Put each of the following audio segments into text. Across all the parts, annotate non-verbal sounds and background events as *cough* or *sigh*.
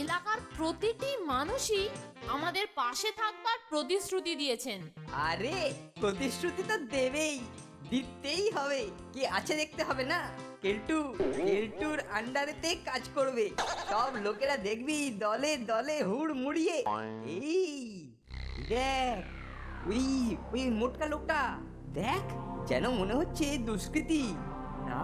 এলাকার প্রতিটি মানুষই আমাদের পাশে থাকবার প্রতিশ্রুতি দিয়েছেন। আরে প্রতিশ্রুতি তো দেবেই। দিতেই হবে। কি আছে দেখতে হবে না? কেলটু কেলটুর আন্ডারেতে কাজ করবে। সব লোকেরা দেখবি দলে দলে হুড় মুড়িয়ে। এই দেখ ওই ওই মোটকা লোকটা দেখ যেন মনে হচ্ছে দুষ্কৃতি। না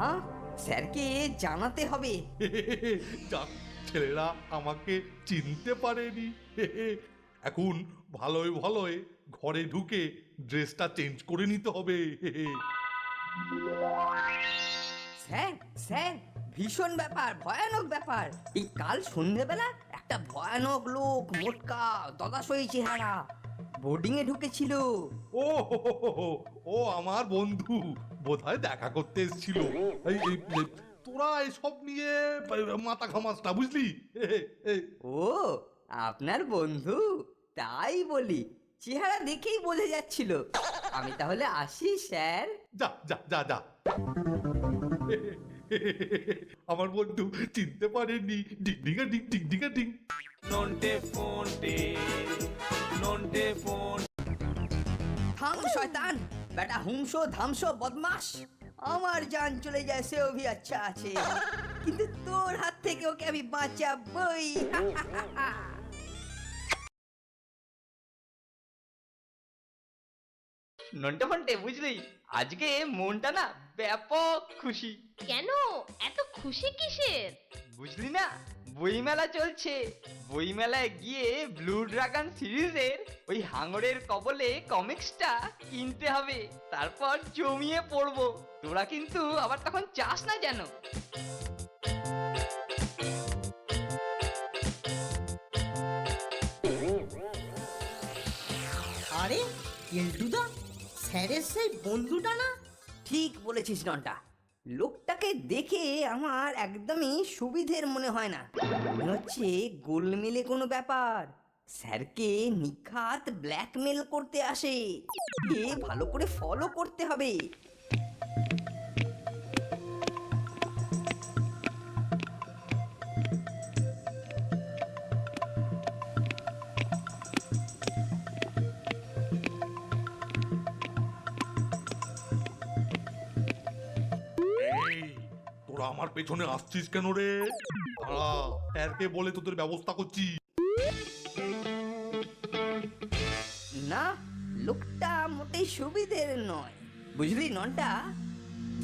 স্যারকে জানাতে হবে। *laughs* ছেলেরা আমাকে চিনতে পারেনি। *laughs* এখন ভালোই ভালোই ঘরে ঢুকে ড্রেসটা চেঞ্জ করে নিতে হবে। *laughs* স্যার স্যার ভীষণ ব্যাপার ভয়ানক ব্যাপার। এই কাল সন্ধেবেলা একটা ভয়ানক লোক মোটকা দদাসই চেহারা বোর্ডিং এ ঢুকেছিল। ও ও আমার বন্ধু বোধহয় দেখা করতে এসেছিল। তোরা এসব নিয়ে মাথা ঘামাস না বুঝলি ও আপনার বন্ধু তাই বলি চেহারা দেখেই বোঝা যাচ্ছিল। আমি তাহলে আসি স্যার। যা যা যা যা। আমার বন্ধু চিনতে পারেনি ডিং ডিঙা ডিং ডিং ডিঙা ডিং নন্টে ফোনটে নন্টে ফোন থাম শয়তান। বেটা হুমস ধামস বদমাস আমার জান চলে যায় সেও ভি আচ্ছা আছে। কিন্তু তোর হাত থেকে ওকে আমি বাঁচাবই। নন্টে ফন্টে, বুঝলি? আজকে মনটা না ব্যাপক খুশি। কেন? এত খুশি কিসের? বুঝলি না? বইমেলা চলছে। বইমেলায় গিয়ে ব্লু ড্রাগন সিরিজের ওই হাঙরের কবলে কমিক্সটা কিনতে হবে। তারপর জমিয়ে পড়ব। তোরা কিন্তু আবার তখন চাস না যেন। আরে কেলটুদা স্যারের সেই বন্ধুটা না ঠিক বলেছিস নটা লোকটাকে দেখে আমার একদমই সুবিধের মনে হয় না। মনে হচ্ছে গোলমেলে কোনো ব্যাপার। স্যারকে নিখাত ব্ল্যাকমেল করতে আসে। ভালো করে ফলো করতে হবে। তোরা আমার পেছনে আসছিস কেন রে? দাঁড়া স্যারকে বলে তোদের ব্যবস্থা করছি। না লোকটা মোটেই সুবিধের নয়। বুঝলি ননটা?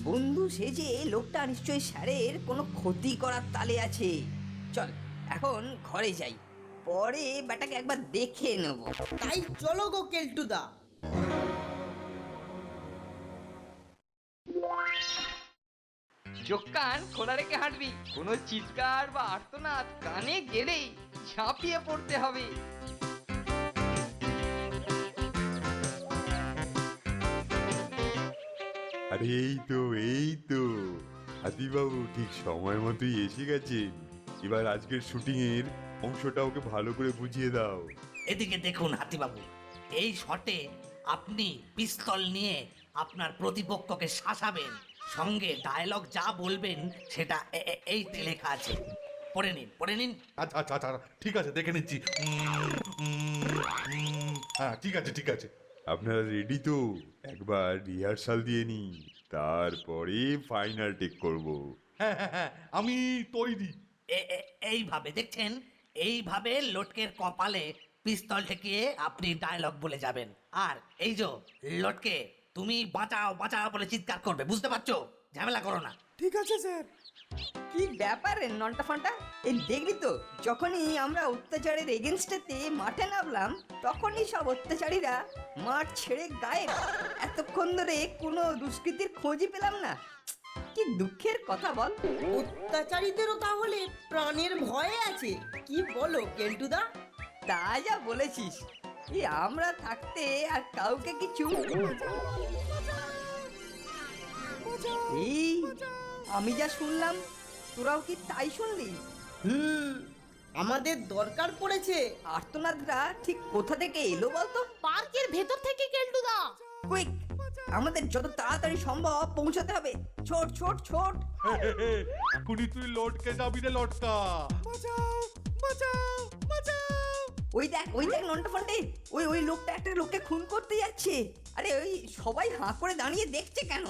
বন্ধু সেজে লোকটা নিশ্চয়ই স্যারের কোনো ক্ষতি করার তালে আছে। চল এখন ঘরে যাই। পরে বেটাকে একবার দেখে নেব। তাই চলো গো কেলটুদা। চোখ কান খোলা রেখে হাঁটবি। কোনো চিৎকার বা আর্তনাদ কানে গেলেই ঝাঁপিয়ে পড়তে হবে। আরে এই তো এই তো। হাতিবাবু ঠিক সময় মতোই এসে গেছেন। এবার আজকের শুটিং এর অংশটা ওকে ভালো করে বুঝিয়ে দাও। এদিকে দেখুন হাতিবাবু এই শটে আপনি পিস্তল নিয়ে আপনার প্রতিপক্ষকে শাসাবেন। সঙ্গে ডায়লগ যা বলবেন সেটা এ- এ- এইতে লেখা আছে। পড়ে নিন পড়ে নিন। আচ্ছা আচ্ছা আচ্ছা ঠিক আছে দেখে নিচ্ছি। হ্যাঁ ঠিক আছে ঠিক আছে। আপনারা রেডি তো? একবার রিহার্সাল দিয়ে নি তারপরে ফাইনাল টেক করব। হ্যাঁ হ্যাঁ হ্যাঁ আমি তৈরি। এ- এ- এইভাবে দেখছেন? এইভাবে লটকের কপালে পিস্তল ঠেকিয়ে আপনি ডায়লগ বলে যাবেন। আর এই যে লটকে তুমি বাঁচাও বাঁচাও বলে চিৎকার করবে বুঝতে পারছ? ঝামেলা করো না। ঠিক আছে স্যার। কি ব্যাপার রে নন্টা ফান্টা? এই দেখলি তো যখনই আমরা অত্যাচারের এগেনস্টেতে মাঠে নামলাম তখনই সব অত্যাচারীরা মাঠ ছেড়ে গায়েব এতক্ষণ ধরে কোনো দুষ্কৃতির খোঁজই পেলাম না। কি দুঃখের কথা বল। অত্যাচারীদেরও তাহলে প্রাণের ভয়ে আছে কি বলো কেলটুদা তা যা বলেছিস এই আমরা থাকতে আর কাউকে কিছু এই আমি যা শুনলাম তোরাও কি তাই শুনলি? হুম আমাদের দরকার পড়েছে। আর্তনাদরা ঠিক কোথা থেকে এলো বলতো? পার্কের ভেতর থেকে কেলটুদা কুইক আমাদের যত তাড়াতাড়ি সম্ভব পৌঁছাতে হবে। ছোট ছোট ছোট। এখনই তুই লটকে যাবি রে লটকা। ওই দেখ ওই দেখ নন্টা ফন্টে ওই ওই লোকটা একটা লোককে খুন করতে যাচ্ছে। আরে ওই সবাই হাঁ করে দাঁড়িয়ে দেখছে কেন?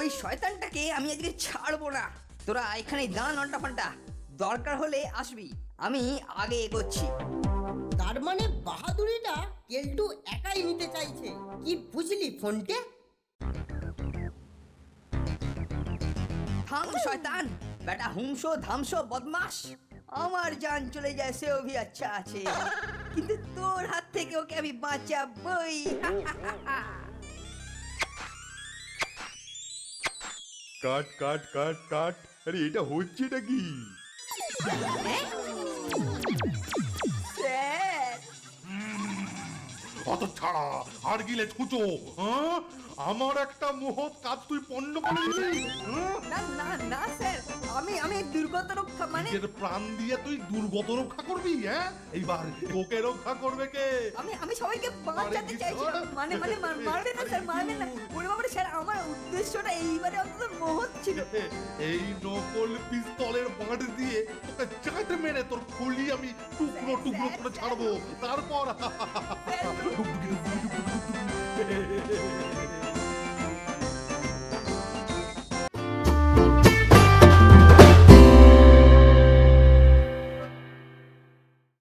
ওই শয়তানটাকে আমি আজকে ছাড়বো না। তোরা এখানে দাঁড়া নন্টা ফন্টা। দরকার হলে আসবি। আমি আগে এগোচ্ছি। তার মানে বাহাদুরিটা কেলটু একাই নিতে চাইছে। কি বুঝলি ফোনটে? থাম শয়তান। বেটা হুমসো ধামসো বদমাস আমার জান চলে যায় সেও ভি আচ্ছা আছে। কিন্তু তোর হাত থেকে ওকে আমি বাঁচাবই। কাট কাট কাট কাট। আরে এটা হচ্ছেটা কি? অত ছাড়া আর গিলে ছুঁচো হ্যাঁ? আমার একটা মহৎ কাজ তুই পণ্য করে হ্যাঁ? না না না স্যার। দুর্গত রক্ষা মানে নিজের প্রাণ দিয়ে তুই দুর্গত রক্ষা করবি হ্যাঁ? এইবার তোকে রক্ষা করবে কে? আমি আমি সবাইকে বাঁচাতে চাইছিলাম। মানে মানে মার- মারবেন না স্যার মারবেন না। ওরে বাবারে স্যার আমার উদ্দেশ্যটা এইবারে অন্তত মহৎ ছিল। *laughs* এই নকল পিস্তলের বাঁট দিয়ে তোকে চাটে মেরে তোর খুলি আমি টুকরো টুকরো করে ছাড়বো। তারপর স্যার,